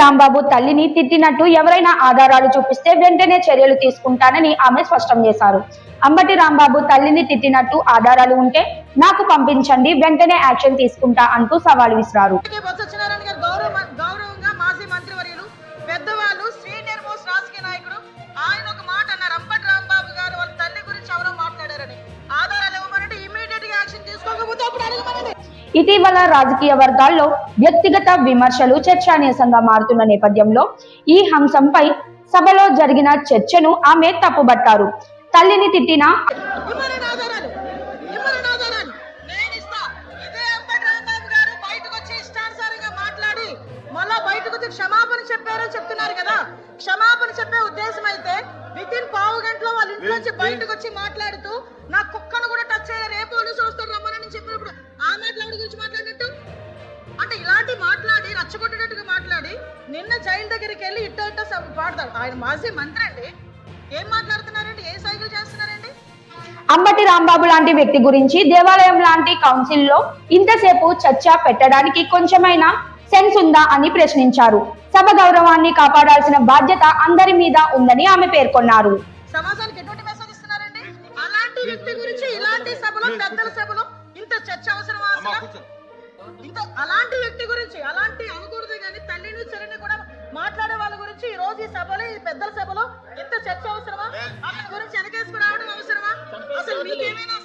రాంబాబు తల్లిని తిట్టినట్టు ఎవరైనా ఆధారాలు చూపిస్తే వెంటనే చర్యలు తీసుకుంటానని ఆమె స్పష్టం చేశారు. అంబటి రాంబాబు తల్లిని తిట్టినట్టు ఆధారాలు ఉంటే నాకు పంపించండి వెంటనే యాక్షన్ తీసుకుంటా అంటూ సవాల్ విసిరారు. ఇటీవల రాజకీయ వర్గాల్లో వ్యక్తిగత విమర్శలు చర్చనీయంగా మారుతున్న నేపథ్యంలో ఈ అంశంపై సభలో జరిగిన చర్చను ఆమె తప్పుబట్టారు. తల్లిని తిట్టిన మాట్లాడి క్షమాపణ చెప్పారని చెప్తున్నారు కదా. క్షమాపణ చెప్పే ఉద్దేశం అయితే విత్ ఇన్ పావు గంటలో వాళ్ళ ఇంట్లోంచి బయటకు వచ్చి మాట్లాడుతూ నాకు అంటే ఇలాంటి మాట్లాడి రచ్చగొట్టేటట్టుగా మాట్లాడి నిన్న జైలు దగ్గరికి వెళ్ళి ఇట్ట ఇట్ట సభ పాడతారు ఆయన మాజీ మంత్రి అండి. ఏం మాట్లాడుతున్నారండి? ఏ సైకిల్ చేస్తున్నారండి? అంబటి రాంబాబు లాంటి వ్యక్తి గురించి దేవాలయం లాంటి కౌన్సిల్లో ఇంతసేపు చర్చ పెట్టడానికి కొంచెమైనా సెన్స్ ఉందా అని ప్రశ్నించారు. సభ గౌరవాన్ని కాపాడాల్సిన బాధ్యత అందరి మీద ఉందని ఆమె పేర్కొన్నారు. సమాజానికి ఎటువంటి మెసేజ్ ఇస్తున్నారండి? అలాంటి వ్యక్తి గురించి ఇలాంటి సభలో పెద్దల సభలో ఇంత చర్చ అవసరమా అసలు ఇంత అలాంటి వ్యక్తి గురించి అలాంటి అనకూడదు కానీ తల్లిని చెల్లిని కూడా మాట్లాడే వాళ్ళ గురించి ఈ రోజు ఈ సభలో ఈ పెద్దల సభలో ఇంత చర్చ అవసరమా? వాళ్ళ గురించి వెనకేసుకు రావడం అవసరమా? అసలు మీకేమైనా